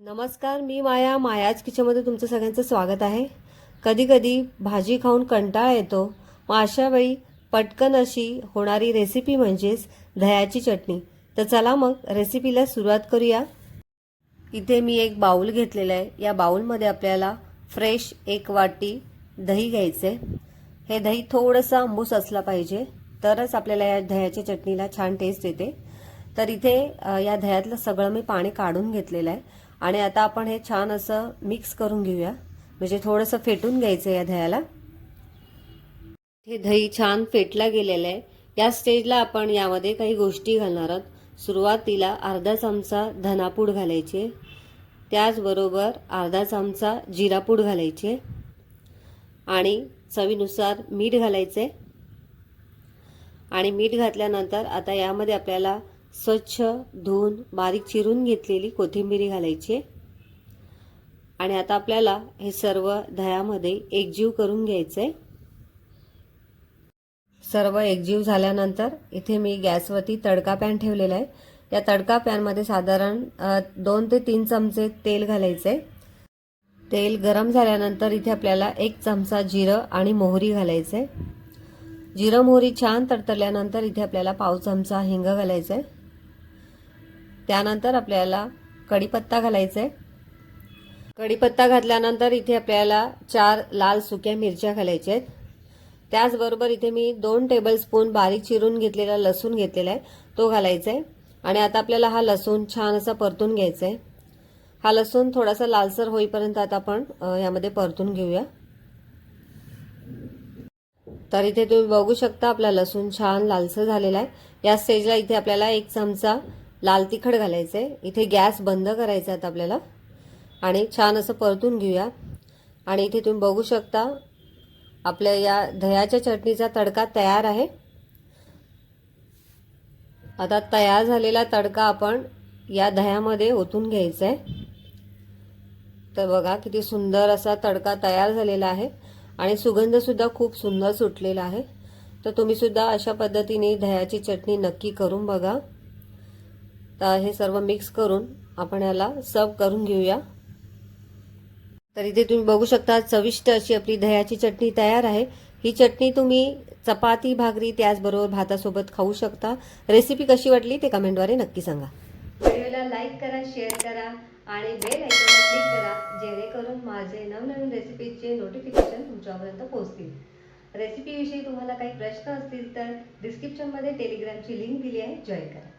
नमस्कार मी माया मायाच किचनमध्ये तुमचं सगळ्यांचं स्वागत आहे. कधीकधी भाजी खाऊन कंटाळा येतो मग अशा वेळी पटकन अशी होणारी रेसिपी म्हणजेच दह्याची चटणी. तर चला मग रेसिपीला सुरुवात करूया. इथे मी एक बाऊल घेतलेला आहे. या बाऊलमध्ये आपल्याला फ्रेश एक वाटी दही घ्यायचे हे दही थोडंसं आंबूस असला पाहिजे तरच आपल्याला या दह्याच्या चटणीला छान टेस्ट येते. तर इथे या दह्यातलं सगळं मी पाणी काढून घेतलेलं आहे. आणि आता आपण हे छान असं मिक्स करून घेऊया. म्हणजे थोडंसं फेटून घ्यायचं या दह्याला. हे दही छान फेटला गेलेलं आहे. या स्टेजला आपण यामध्ये काही गोष्टी घालणार आहोत. सुरुवातीला अर्धा चमचा धनापूड घालायचे. त्याचबरोबर अर्धा चमचा जिरापूड घालायचे. आणि चवीनुसार मीठ घालायचे. आणि मीठ घातल्यानंतर आता यामध्ये आपल्याला स्वच्छ धुवून बारीक चिरून घेतलेली कोथिंबिरी घालायची. आणि आता आपल्याला हे सर्व दह्यामध्ये एकजीव करून घ्यायचं. आहे सर्व एकजीव झाल्यानंतर इथे मी गॅसवरती तडका पॅन ठेवलेला आहे. या तडका पॅनमध्ये साधारण दोन ते तीन चमचे तेल घालायचे. तेल गरम झाल्यानंतर इथे आपल्याला एक चमचा जिरं आणि मोहरी घालायचं. आहे जिरं मोहरी छान तडतरल्यानंतर इथे आपल्याला पाव चमचा हिंग घालायचं. आहे त्यानंतर आपल्याला कढीपत्ता घालायचा आहे कढीपत्ता घातल्यानंतर इथे आपल्याला चार लाल सुक्या मिरच्या घालायच्या आहेत. त्याचबरोबर इथे मी दोन टेबलस्पून बारीक चिरून घेतलेला लसूण घेतलेला आहे. तो घालायचा आहे आणि आता आपल्याला हा लसूण छान असा परतून घ्यायचा आहे हा लसूण थोडासा लालसर होईपर्यंत आता आपण यामध्ये परतून घेऊया. तर इथे तुम्ही बघू शकता आपला लसूण छान लालसर झालेला आहे. या स्टेजला इथे आपल्याला एक चमचा लाल तिखट घालायचं आहे इथे गॅस बंद करायचा आहे आपल्याला. आणि छान असं परतून घेऊया. आणि इथे तुम्ही बघू शकता आपल्या या दह्याच्या चटणीचा तडका तयार आहे. आता तयार झालेला तडका आपण या दह्यामध्ये ओतून घ्यायचा आहे तर बघा किती सुंदर असा तडका तयार झालेला आहे. आणि सुगंधसुद्धा खूप सुंदर सुटलेला आहे. तर तुम्ही सुद्धा अशा पद्धतीने दह्याची चटणी नक्की करून बघा. तर हे सर्व मिक्स करून आपण याला सर्व करून घेऊया. तर इथे तुम्ही बघू शकता चविष्ट अशी आपली दह्याची चटणी तयार आहे. ही चटणी तुम्ही चपाती भाकरी त्याचबरोबर भातासोबत खाऊ शकता. रेसिपी कशी वाटली ते कमेंटद्वारे नक्की सांगा. व्हिडिओला लाईक करा शेअर करा आणि बेल आयकॉनला क्लिक करा जेणेकरून माझे नवनवीन रेसिपीचे नोटिफिकेशन तुमच्यापर्यंत पोहोचतील. रेसिपीविषयी तुम्हाला काही प्रश्न असतील तर डिस्क्रिप्शनमध्ये टेलिग्रामची लिंक दिली आहे. जॉईन करा.